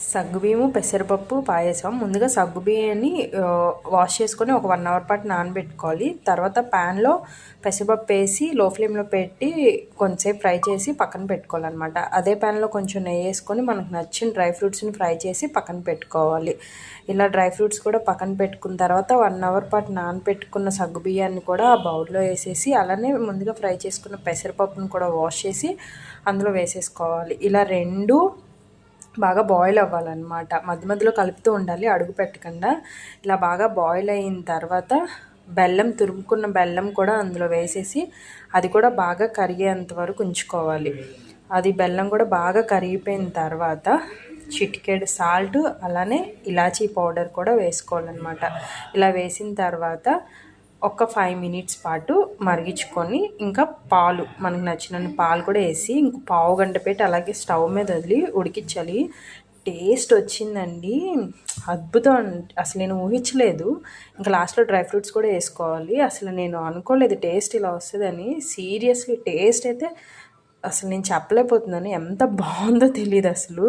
సగ్గుబియ్యము పెసరపప్పు పాయసం. ముందుగా సగ్గుబియ్యాన్ని వాష్ చేసుకొని ఒక వన్ అవర్ పాటు నానబెట్టుకోవాలి. తర్వాత ప్యాన్లో పెసరపప్పు వేసి లో ఫ్లేమ్లో పెట్టి కొంచెం ఫ్రై చేసి పక్కన పెట్టుకోవాలన్నమాట. అదే ప్యాన్లో కొంచెం నెయ్యి వేసుకొని మనకు నచ్చిన డ్రై ఫ్రూట్స్ని ఫ్రై చేసి పక్కన పెట్టుకోవాలి. ఇలా డ్రై ఫ్రూట్స్ కూడా పక్కన పెట్టుకున్న తర్వాత వన్ అవర్ పాటు నానబెట్టుకున్న సగ్గుబియ్యాన్ని కూడా ఆ బౌల్లో వేసేసి అలానే ముందుగా ఫ్రై చేసుకున్న పెసరపప్పును కూడా వాష్ చేసి అందులో వేసేసుకోవాలి. ఇలా రెండు బాగా బాయిల్ అవ్వాలన్నమాట. మధ్య మధ్యలో కలుపుతూ ఉండాలి అడుగు పెట్టకుండా. ఇలా బాగా బాయిల్ అయిన తర్వాత బెల్లం తురుముకున్న బెల్లం కూడా అందులో వేసేసి అది కూడా బాగా కరిగేంత వరకు ఉంచుకోవాలి. అది బెల్లం కూడా బాగా కరిగిపోయిన తర్వాత చిటికెడు సాల్ట్ అలానే ఇలాచీ పౌడర్ కూడా వేసుకోవాలన్నమాట. ఇలా వేసిన తర్వాత ఒక ఫైవ్ మినిట్స్ పాటు మరిగించుకొని ఇంకా పాలు మనకు నచ్చిన పాలు కూడా వేసి ఇంక పావు గంట పెట్టి అలాగే స్టవ్ మీద వదిలి ఉడికించాలి. టేస్ట్ వచ్చిందండి. అద్భుతం అసలు నేను ఊహించలేదు. ఇంకా లాస్ట్లో డ్రై ఫ్రూట్స్ కూడా వేసుకోవాలి. అసలు నేను అనుకోలేదు టేస్ట్ ఇలా వస్తుందని. సీరియస్లీ టేస్ట్ అయితే అసలు నేను చెప్పలేకపోతున్నాను. ఎంత బాగుందో తెలియదు అసలు.